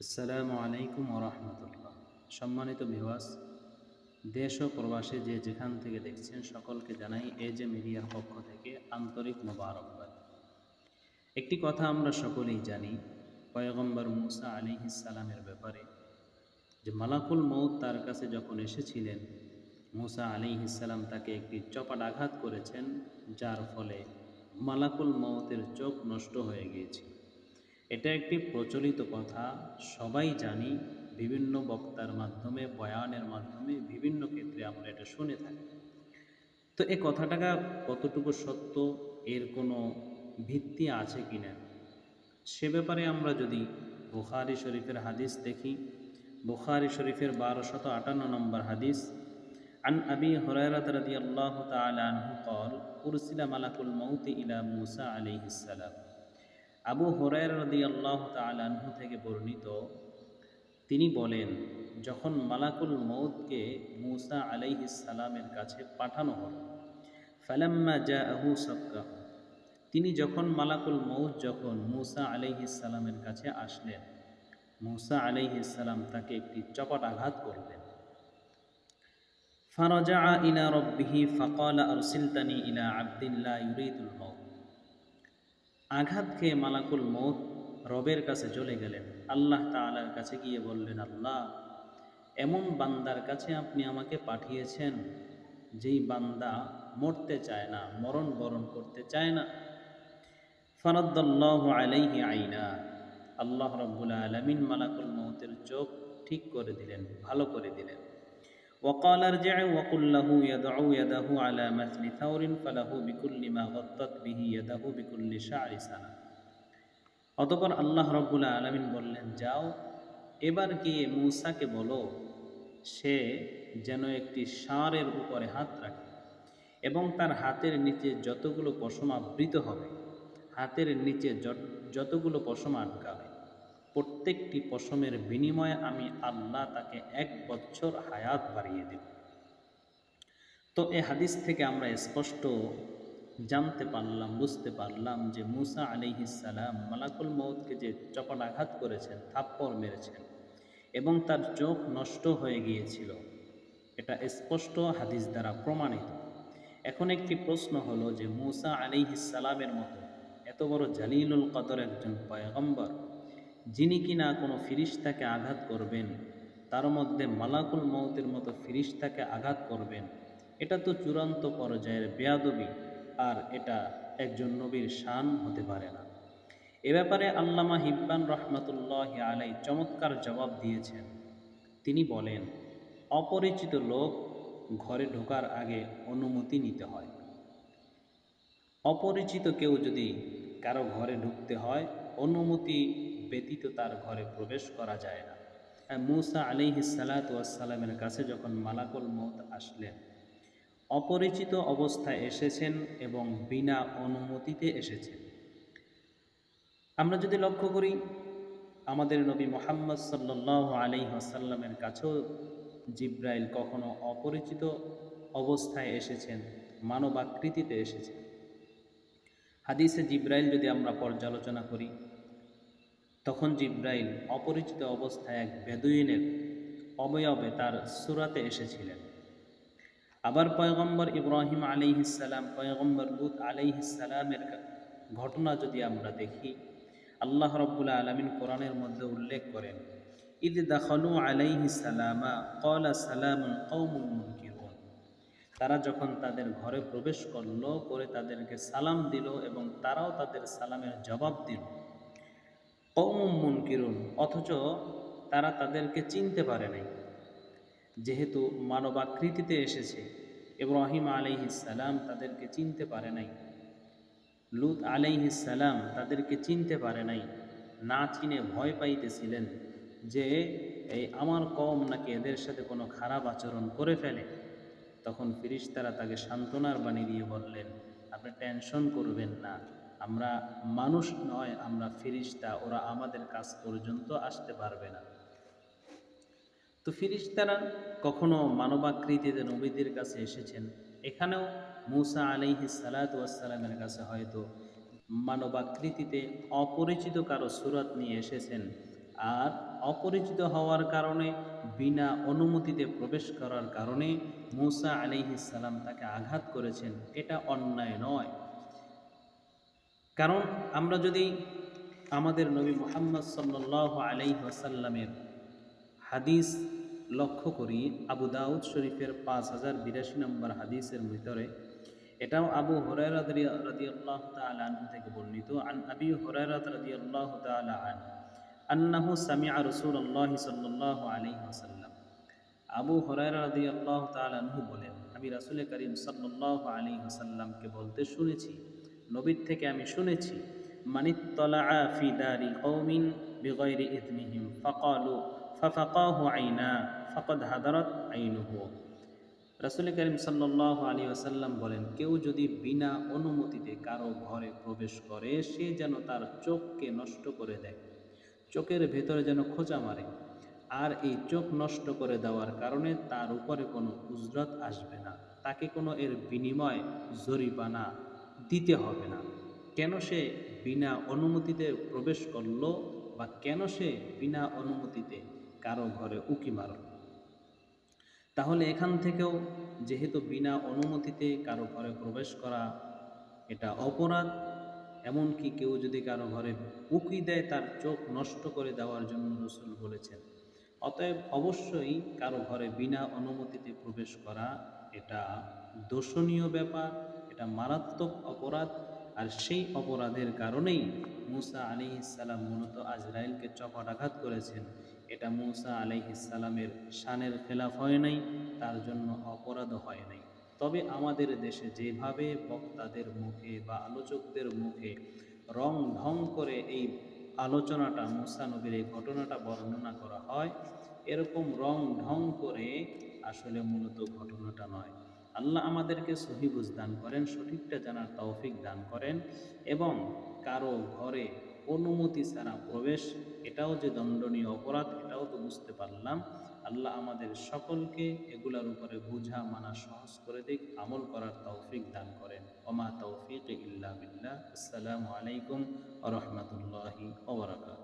আসসালামু আলাইকুম রহমতুল্লাহ সম্মানিত ভিওয়াস দেশ ও প্রবাসে যে যেখান থেকে দেখছেন সকলকে জানাই এ যে মিডিয়ার পক্ষ থেকে আন্তরিক মোবারকবাদ। একটি কথা আমরা সকলেই জানি, পয়গম্বর মুসা আলী ইসালামের ব্যাপারে, যে মালাকুল মৌত তার কাছে যখন এসেছিলেন, মুসা আলী ইসালাম তাকে একটি চপাট আঘাত করেছেন, যার ফলে মালাকুল মৌতের চোখ নষ্ট হয়ে গিয়েছিল। এটা একটি প্রচলিত কথা সবাই জানি বিভিন্ন বক্তার মাধ্যমে বয়ানের মাধ্যমে বিভিন্ন ক্ষেত্রে আমরা এটা শুনে থাকি তো এই কথাটাকা কতটুকু সত্য এর কোনো ভিত্তি আছে কি না সে ব্যাপারে আমরা যদি বুখারি শরীফের হাদিস দেখি বুখারি শরীফের বারোশত আটান্ন নম্বর হাদিস عن أبي هريرة رضي الله تعالى عنه قال أرسل ملك الموت إلى موسى عليه السلام আবু হরাইর রদি আল্লাহ থেকে বর্ণিত, তিনি বলেন, যখন মালাকুল মৌদকে মুসা আলাইহিসালামের কাছে পাঠানো হল, ফালাম্মা জা আহু সক্কা তিনি যখন মালাকুল মৌদ যখন মুসা আলাইহিসালামের কাছে আসলেন, মুসা আলাইহিসালাম তাকে একটি চপাট আঘাত করলেন। ফারজা ইলা রব্বিহি ফকাল আরসিলতানি ইলা আবদিল্লা ইউরিদুল মৌত আঘাত খেয়ে মালাকুল মৌত রবের কাছে চলে গেলেন। আল্লাহ তালার কাছে গিয়ে বললেন, আল্লাহ, এমন বান্দার কাছে আপনি আমাকে পাঠিয়েছেন যেই বান্দা মরতে চায় না, মরণ বরণ করতে চায় না। ফরদ্দাল্লাহ আলাইহি আইনা। আল্লাহ রব্বুল আলমিন মালাকুল মৌতের চোখ ঠিক করে দিলেন, ভালো করে দিলেন। وقال ارجع وقل له يدعو يده على مثل ثور فله بكل ما غطت به يده بكل شعر سنة অতপর আল্লাহ রব্বুল্লা আলমিন বললেন যাও এবার গিয়ে মূসাকে বলো সে যেন একটি ষাঁড়ের উপরে হাত রাখে এবং তার হাতের নিচে যতগুলো পশম আবৃত হবে হাতের নিচে যতগুলো পশম আটকাবে প্রত্যেকটি পশমের বিনিময়ে আমি আল্লাহ তাকে এক বছর হায়াত বাড়িয়ে দেব। তো এ হাদিস থেকে আমরা স্পষ্ট জানতে পারলাম, বুঝতে পারলাম যে মুসা আলিহিসাল্লাম মালাকুল মৌদকে যে চপাট আঘাত করেছেন, থাপ্পড় মেরেছেন এবং তার চোখ নষ্ট হয়ে গিয়েছিল, এটা স্পষ্ট হাদিস দ্বারা প্রমাণিত। এখন একটি প্রশ্ন হলো যে মুসা আলিহিসাল্লামের মতো এত বড় জালিলুল কদর একজন পয়গম্বর যিনি কিনা কোনো ফিরিস্তাকে আঘাত করবেন, তার মধ্যে মালাকুল মৌতের মতো ফিরিস্তাকে আঘাত করবেন। এটা তো চূড়ান্ত পর্যায়ের বেয়াদবি, আর এটা একজন নবীর শান হতে পারে না। এ ব্যাপারে আল্লামা হিব্বান রহমতুল্লাহ আলাই চমৎকার জবাব দিয়েছেন। তিনি বলেন, অপরিচিত লোক ঘরে ঢোকার আগে অনুমতি নিতে হয়। অপরিচিত কেউ যদি কারও ঘরে ঢুকতে হয়, অনুমতি ব্যতীত তার ঘরে প্রবেশ করা যায় না। মুসা আলিহি সালাতামের কাছে যখন মালাকুল মত আসলেন, অপরিচিত অবস্থায় এসেছেন এবং বিনা অনুমতিতে এসেছেন। আমরা যদি লক্ষ্য করি, আমাদের নবী মোহাম্মদ সাল্লাহ আলি আসাল্লামের কাছেও জিব্রাইল কখনো অপরিচিত অবস্থায় এসেছেন, মানবাকৃতিতে এসেছেন। হাদিসে জিব্রাইল যদি আমরা পর্যালোচনা করি তখন জিব্রাইল অপরিচিত অবস্থায় এক বেদুইনের অবয়বে তার সুরাতে এসেছিলেন। আবার পয়গম্বর ইব্রাহিম আলিহিসাল্লাম পয়গম্বর লুত আলিহিসাল্লামের ঘটনা যদি আমরা দেখি, আল্লাহ রব্বুল্লা আলমিন কোরআনের মধ্যে উল্লেখ করেন ঈদ দাখলু আলাইহিসাল্লামা কলা সালাম কৌমুকিরুন তারা যখন তাদের ঘরে প্রবেশ করল, করে তাদেরকে সালাম দিল এবং তারাও তাদের সালামের জবাব দিল। কৌমুন কিরুন অথচ তারা তাদেরকে চিনতে পারে নাই। যেহেতু মানবাকৃতিতে এসেছে, ইব্রাহিম আলাইহিসাল্লাম তাদেরকে চিনতে পারে নাই। লুত আলাইহিসাল্লাম তাদেরকে চিনতে পারে নাই, না চিনে ভয় পাইতেছিলেন যে, এই আমার কম নাকি এদের সাথে কোনো খারাপ আচরণ করে ফেলে? তখন ফিরিস্তারা তাকে সান্ত্বনার বাণী দিয়ে বললেন, আপনি টেনশন করবেন না। আমরা মানুষ নয়, আমরা ফিরিস্তা, ওরা আমাদের কাছ পর্যন্ত আসতে পারবে না। তো ফিরিস্তারা কখনো মানবাকৃতিতে নবীদের কাছে এসেছেন? এখানেও মুসা আলিহি সালাতামের কাছে হয়তো মানবাকৃতিতে অপরিচিত কারও সুরত নিয়ে এসেছেন। আর অপরিচিত হওয়ার কারণে, বিনা অনুমতিতে প্রবেশ করার কারণে মুসা আলিহিসাল্লাম তাকে আঘাত করেছেন। এটা অন্যায় নয়। কারণ আমরা যদি আমাদের নবী মোহাম্মদ সাল্লাহ আলাইহি ওয়াসাল্লামের হাদিস লক্ষ্য করি, আবু দাউদ শরীফের পাঁচ হাজার বিরাশি নম্বর হাদিসের ভিতরে, এটাও আবু হরাইরাত রাদিয়াল্লাহু তাআলা আনহু থেকে বর্ণিত, আন আবি হরাইরাত রাদিয়াল্লাহু তাআলা আন আন্নাহু সামিআ রাসূলুল্লাহ সাল্লাল্লাহু আলাইহি আবু হরাইরা রাদিয়াল্লাহু তাআলা আনহু বলেন, আমি রাসূল করিম সাল্লাল্লাহু আলাইহি ওয়াসাল্লামকে বলতে শুনেছি নবীর থেকে আমি শুনেছি মানিত্তলা কৌমিন আইনা ফাকদ হাদারত রাসুল করিম সাল্লাহ আলী আসাল্লাম বলেন, কেউ যদি বিনা অনুমতিতে কারও ঘরে প্রবেশ করে, সে যেন তার চোখকে নষ্ট করে দেয়। চোখের ভেতরে যেন খোঁচা মারে। আর এই চোখ নষ্ট করে দেওয়ার কারণে তার উপরে কোনো উজরত আসবে না। তাকে কোনো এর বিনিময় জরিমানা দিতে হবে না। কেন সে বিনা অনুমতিতে প্রবেশ করল বা কেন সে বিনা অনুমতিতে কারও ঘরে উকি মারল? তাহলে এখান থেকেও যেহেতু বিনা অনুমতিতে কারও ঘরে প্রবেশ করা এটা অপরাধ, এমনকি কেউ যদি কারও ঘরে উকি দেয় তার চোখ নষ্ট করে দেওয়ার জন্য রসুল বলেছেন, অতএব অবশ্যই কারও ঘরে বিনা অনুমতিতে প্রবেশ করা এটা দোষণীয় ব্যাপার। এটা মারাত্মক অপরাধ আর সেই অপরাধের কারণেই মুসা আলি ইসালাম মূলত আজরাইলকে চপাটাঘাত করেছেন। এটা মুসা আলাইহিসালামের শানের খেলাফ হয় নাই, তার জন্য অপরাধ হয় নাই। তবে আমাদের দেশে যেভাবে বক্তাদের মুখে বা আলোচকদের মুখে রং ঢং করে এই আলোচনাটা, মুসা নবীর এই ঘটনাটা বর্ণনা করা হয়, এরকম রং ঢং করে আসলে মূলত ঘটনাটা নয়। আল্লাহ আমাদেরকে সহিবুজ দান করেন, সঠিকটা জানার তৌফিক দান করেন এবং কারও ঘরে অনুমতি ছাড়া প্রবেশ, এটাও যে দণ্ডনীয় অপরাধ, এটাও তো বুঝতে পারলাম। আল্লাহ আমাদের সকলকে এগুলার উপরে বোঝা, মানা, সহজ করে দিক, আমল করার তৌফিক দান করেন। ওমা তৌফিক ইল্লা বিল্লাহ। আসসালামু আলাইকুম রহমতুল্লাহি ওবরাকাত